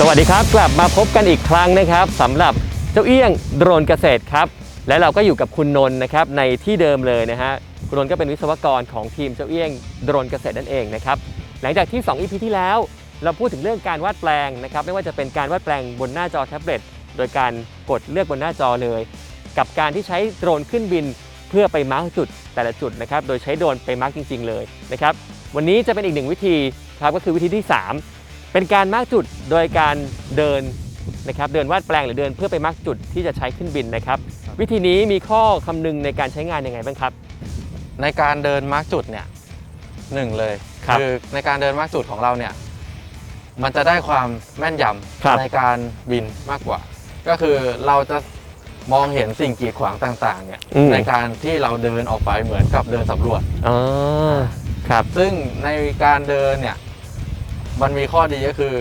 สวัสดีครับกลับมาพบกันอีกครั้งนะครับสำหรับเจ้าเอี้ยงโดรนเกษตรครับ และเราก็อยู่กับคุณนนท์นะครับในที่เดิมเลยนะฮะคุณนนท์ก็เป็นวิศวกรของทีมเจ้าเอี้ยงโดรนเกษตรนั่นเองนะครับหลังจากที่ 2 EP ที่แล้ว เราพูดถึงเรื่องการวาดแปลงนะครับไม่ว่าจะเป็นการวาดแปลงบนหน้าจอแท็บเล็ตโดยการกดเลือกบนหน้าจอเลย กับการที่ใช้โดรนขึ้นบินเพื่อไปมาร์กจุดแต่ละจุดนะครับโดยใช้โดรนไปมาร์กจริง ๆ เลยนะครับวันนี้จะเป็นอีกหนึ่งวิธีครับก็คือวิธีที่ 3 เป็นการมาร์กจุดโดยการเดินนะครับเดินวาดแปลงหรือเดินเพื่อไปมาร์กจุดที่จะใช้ขึ้นบินนะครับวิธีนี้มีข้อคำนึงในการใช้งานยังไงบ้างครับ ในการเดินมาร์กจุดเนี่ยหนึ่งเลยครับอในการเดินมาร์กจุดของเราเนี่ยมันจะได้ความแม่นยครับำในการบินมากกว่า ก็คือเราจะมองเห็นสิ่งกีดขวางต่างๆเนี่ยอืมในการที่เราเดินออกไปเหมือนกับเดินสำรวจ อ๋อครับ ซึ่งในการเดินเนี่ย มันมีข้อดีก็คือ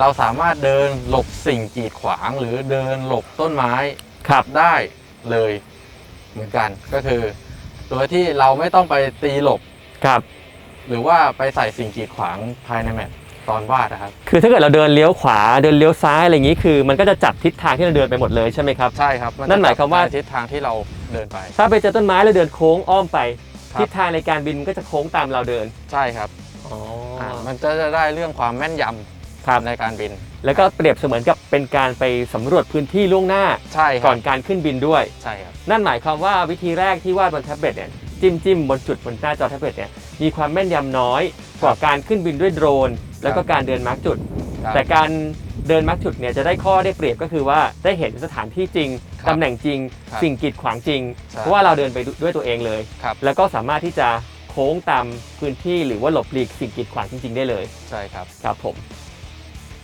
เราสามารถเดินหลบสิ่งกีดขวางหรือเดินหลบต้นไม้ครับได้เลยเหมือนกันก็คือโดยที่เราไม่ต้องไปตีหลบ ครับ หรือว่าไปใส่สิ่งกีดขวางภายในแมปตอนวาดนะครับ คือถ้าเกิดเราเดินเลี้ยวขวาเดินเลี้ยวซ้ายอะไรอย่างนี้คือ มันก็จะจับทิศทางที่เราเดินไปหมดเลยใช่ไหมครับ ใช่ครับนั่นหมายความว่าจะจับในทิศทางที่เราเดินไป ถ้าไปเจอต้นไม้แล้วเดินโค้งอ้อมไปครับทิศทางในการบินมันก็จะโค้งตามเราเดิน ใช่ครับ อ๋อ อ่ามันจะได้เรื่องความแม่นยครับำในการบิน แล้วก็เปรียบเสมือนกับเป็นการไปสำรวจพื้นที่ล่วงหน้า ใช่คก่รัอบนการขึ้นบินด้วย ใช่ครับ นั่นหมายความว่าวิธีแรกที่วาดบนแท็บเล็ตเนี่ยจิ้มจิ้มบนจุดบนหน้าจอแท็บเล็ตเนี่ยมีความแม่นยำน้อยกว่าการขึ้นบินด้วยโดรน แล้วก็การเดินมาร์กจุด ครับแต่การเดินมาร์กจุดเนี่ยจะได้ข้อได้เปรียบก็คือว่าได้เห็นสถานที่จริงครับตำแหน่งจริง ครับสิ่งกีดขวางจริง ใช่เพราะว่าเราเดินไปด้วยตัวเองเลย ครับแล้วก็สามารถที่จะ โค้งตามพื้นที่หรือว่าหลบหลีกสิ่งกีดขวางจริง ๆ ได้เลยใช่ครับ ครับผม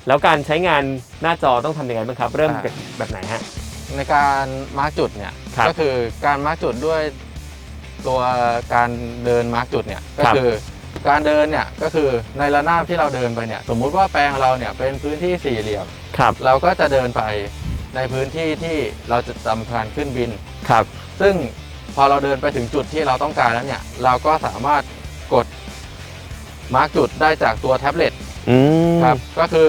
แล้วการใช้งานหน้าจอต้องทำยังไงบ้างครับ เริ่มอ่า จากแบบไหนฮะ ในการมาร์กจุดเนี่ยครับก็คือการมาร์กจุดด้วยตัวการเดินมาร์กจุดเนี่ยก็ครับ คือการเดินเนี่ยก็คือในระนาบที่เราเดินไปเนี่ยสมมุติว่าแปลงเราเนี่ยเป็นพื้นที่สี่เหลี่ยม ครับเราก็จะเดินไปในพื้นที่ที่เราจะทำการขึ้นบิน ครับซึ่ง พอเราเดินไปถึงจุดที่เราต้องการแล้วเนี่ย เราก็สามารถกดมาร์กจุดได้จากตัวแท็บเล็ตอืมครับ ก็คือ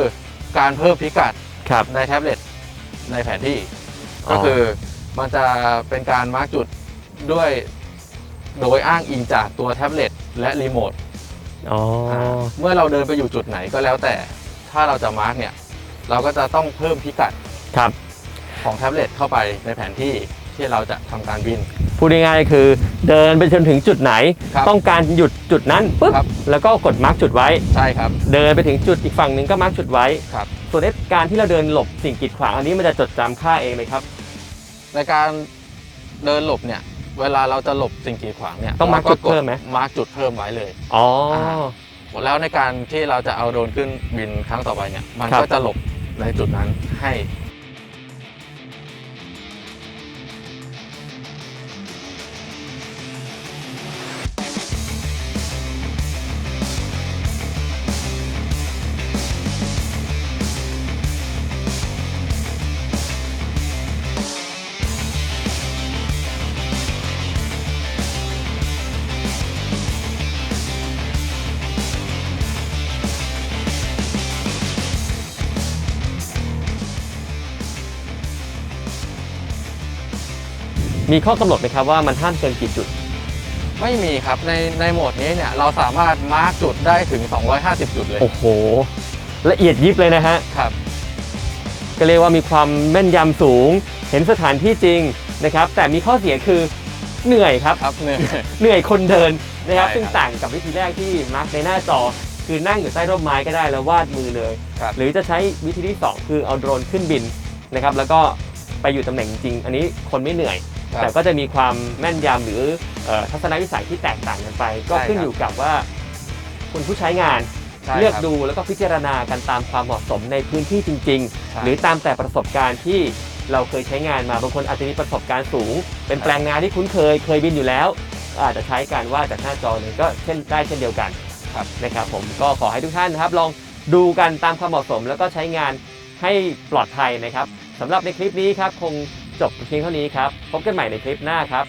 การเพิ่มพิกัดครับ ในแท็บเล็ตในแผนที่ อ๋อ ก็คือมันจะเป็นการมาร์กจุดด้วยโดยอ้างอิงจากตัวแท็บเล็ตและรีโมท อ๋อาเมื่อเราเดินไปอยู่จุดไหนก็แล้วแต่ ถ้าเราจะมาร์กเนี่ย เราก็จะต้องเพิ่มพิกัดครับ ของแท็บเล็ตเข้าไปในแผนที่ที่เราจะทำการบิน พูดง่ายๆคือเดินไปจนถึงจุดไหน ครับต้องการหยุดจุดนั้นปุ๊บครับ แล้วก็กดมาร์กจุดไว้ ใช่ครับ เดินไปถึงจุดอีกฝั่งหนึ่งก็มาร์กจุดไว้ ครับ ส่วนไอ้การที่เราเดินหลบสิ่งกีดขวางอันนี้มันจะจดจำค่าเองไหมครับ ในการเดินหลบเนี่ย เวลาเราจะหลบสิ่งกีดขวางเนี่ยต้องมาร์คจุดเพิ่มไหม มาร์กจุดเพิ่มไว้เลย อ๋อ แล้วในการที่เราจะเอาโดรนขึ้นบินครั้งต่อไปเนี่ย มันครับ ก็จะหลบในจุดนั้นให้ มีข้อกำหนดไหมครับว่ามันห้ามเกินกี่จุด ไม่มีครับในในโหมดนี้เนี่ยเราสามารถมาร์กจุดได้ถึง 250 จุดเลยโอ้โห ละเอียดยิบเลยนะฮะ ครับ ก็เรียกว่ามีความแม่นยำสูง เห็นสถานที่จริงนะครับ แต่มีข้อเสียคือเหนื่อยครับ ครับเนี่ย เหนื่อยคนเดินนะครับใช่ครับซึ่งต่างกับวิธีแรกที่มาร์กในหน้าจอ คือนั่งอยู่ใต้ร่มไม้ก็ได้แล้ววาดมือเลย ครับ หรือจะใช้วิธีที่ 2 คือเอาโดรนขึ้นบินนะครับแล้วก็ไปอยู่ตำแหน่งจริง อันนี้คนไม่เหนื่อย ครับแต่ก็จะมีความแม่นยำหรือเอ่อทัศนวิสัยที่แตกต่างกันไป ก็ใช่ขึ้นครับอยู่กับว่าคุณผู้ใช้งาน ใช่เลือกครับ ดูแล้วก็พิจารณากันตามความเหมาะสมในพื้นที่จริง ใช่ๆ หรือตามแต่ประสบการณ์ที่เราเคยใช้งานมาบางคนอาจจะมีประสบการณ์สูง เป็นแปลงนาที่คุ้นเคย เคยบินอยู่แล้วก็อาจจะใช้การวาดจากหน้าจอเลยก็เช่นได้เช่นเดียวกันครับ นะครับผมก็ขอให้ทุกท่านนะครับ ลองดูกันตามความเหมาะสมแล้วก็ใช้งานให้ปลอดภัยนะครับสำหรับในคลิปนี้ครับคง จบเพียงเท่านี้ครับ พบกันใหม่ในคลิปหน้าครับ